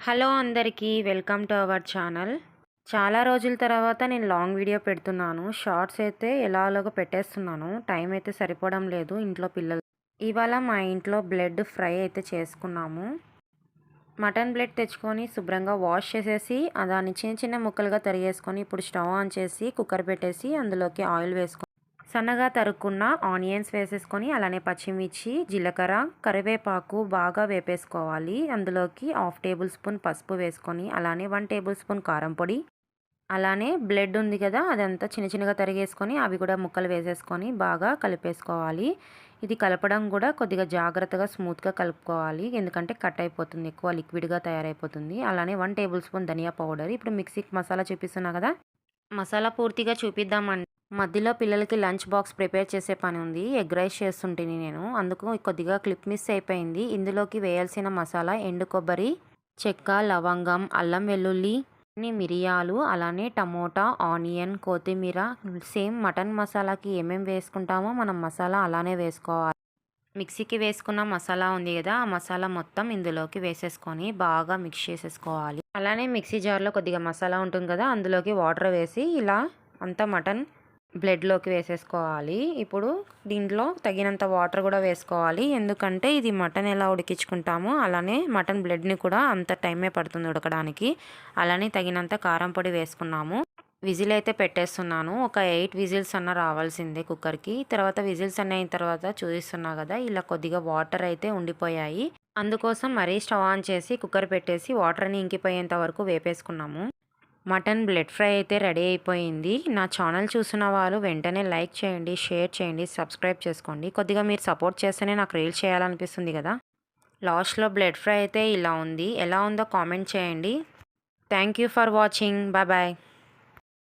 Hello అందరికీ welcome to our channel. చాలా రోజుల తర్వాత నేను లాంగ్ వీడియో పెడుతున్నాను. షార్ట్స్ అయితే ఎలాగో పెట్టేస్తున్నాను. టైం అయితే సరిపోవడం లేదు ఇంట్లో పిల్లలు. ఇవాళ మా ఇంట్లో బ్లడ్ ఫ్రై అయితే చేసుకున్నాము. మటన్ బ్లడ్ తెచ్చుకొని శుభ్రంగా వాష్ చేసేసి దాన్ని చిన్న చిన్న ముక్కలుగా తరిగేసుకొని ఇప్పుడు స్టవ్ ఆన్ చేసి కుక్కర్ పెట్టేసి అందులోకి ఆయిల్ వేసుకొని సన్నగా తరుక్కున్న ఆనియన్స్ వేసేసుకొని అలానే పచ్చిమిర్చి జీలకర్ర కరివేపాకు బాగా వేపేసుకోవాలి. అందులోకి హాఫ్ టేబుల్ స్పూన్ పసుపు వేసుకొని అలానే వన్ టేబుల్ స్పూన్ కారం పొడి అలానే బ్లడ్ ఉంది కదా అదంతా చిన్న చిన్నగా తరిగేసుకొని అవి కూడా ముక్కలు వేసేసుకొని బాగా కలిపేసుకోవాలి. ఇది కలపడం కూడా కొద్దిగా జాగ్రత్తగా స్మూత్గా కలుపుకోవాలి. ఎందుకంటే కట్ అయిపోతుంది ఎక్కువ లిక్విడ్గా తయారైపోతుంది. అలానే వన్ టేబుల్ స్పూన్ ధనియా పౌడర్. ఇప్పుడు మిక్సీకి మసాలా చూపిస్తున్నా కదా మసాలా పూర్తిగా చూపిద్దామండి. మధ్యలో పిల్లలకి లంచ్ బాక్స్ ప్రిపేర్ చేసే పని ఉంది. ఎగ్ రైస్ చేస్తుంటిని నేను. అందుకు కొద్దిగా క్లిప్ మిస్ అయిపోయింది. ఇందులోకి వేయాల్సిన మసాలా ఎండు కొబ్బరి చెక్క లవంగం అల్లం వెల్లుల్లి కొన్ని మిరియాలు అలానే టమోటా ఆనియన్ కొత్తిమీర సేమ్ మటన్ మసాలాకి ఏమేమి వేసుకుంటామో మనం మసాలా అలానే వేసుకోవాలి. మిక్సీకి వేసుకున్న మసాలా ఉంది కదా ఆ మసాలా మొత్తం ఇందులోకి వేసేసుకొని బాగా మిక్స్ చేసేసుకోవాలి. అలానే మిక్సీ జార్లో కొద్దిగా మసాలా ఉంటుంది కదా అందులోకి వాటర్ వేసి ఇలా అంతా మటన్ బ్లడ్లోకి వేసేసుకోవాలి. ఇప్పుడు దీంట్లో తగినంత వాటర్ కూడా వేసుకోవాలి. ఎందుకంటే ఇది మటన్ ఎలా ఉడికించుకుంటామో అలానే మటన్ బ్లడ్ని కూడా అంత టైమే పడుతుంది ఉడకడానికి. అలానే తగినంత కారం పొడి వేసుకున్నాము. విజిల్ అయితే పెట్టేస్తున్నాను. ఒక ఎయిట్ విజిల్స్ అన్న రావాల్సిందే కుక్కర్కి. తర్వాత విజిల్స్ అన్న అయిన తర్వాత చూపిస్తున్నా కదా ఇలా కొద్దిగా వాటర్ అయితే ఉండిపోయాయి. అందుకోసం మరీ స్టవ్ ఆన్ చేసి కుక్కర్ పెట్టేసి వాటర్ని ఇంకిపోయేంత వరకు వేపేసుకున్నాము. మటన్ బ్లడ్ ఫ్రై అయితే రెడీ అయిపోయింది. నా ఛానల్ చూసిన వాళ్ళు వెంటనే లైక్ చేయండి షేర్ చేయండి సబ్స్క్రైబ్ చేసుకోండి. కొద్దిగా మీరు సపోర్ట్ చేస్తేనే నాకు రీల్ చేయాలనిపిస్తుంది కదా. లాస్ట్లో బ్లడ్ ఫ్రై అయితే ఇలా ఉంది. ఎలా ఉందో కామెంట్ చేయండి. Thank you for watching. Bye bye.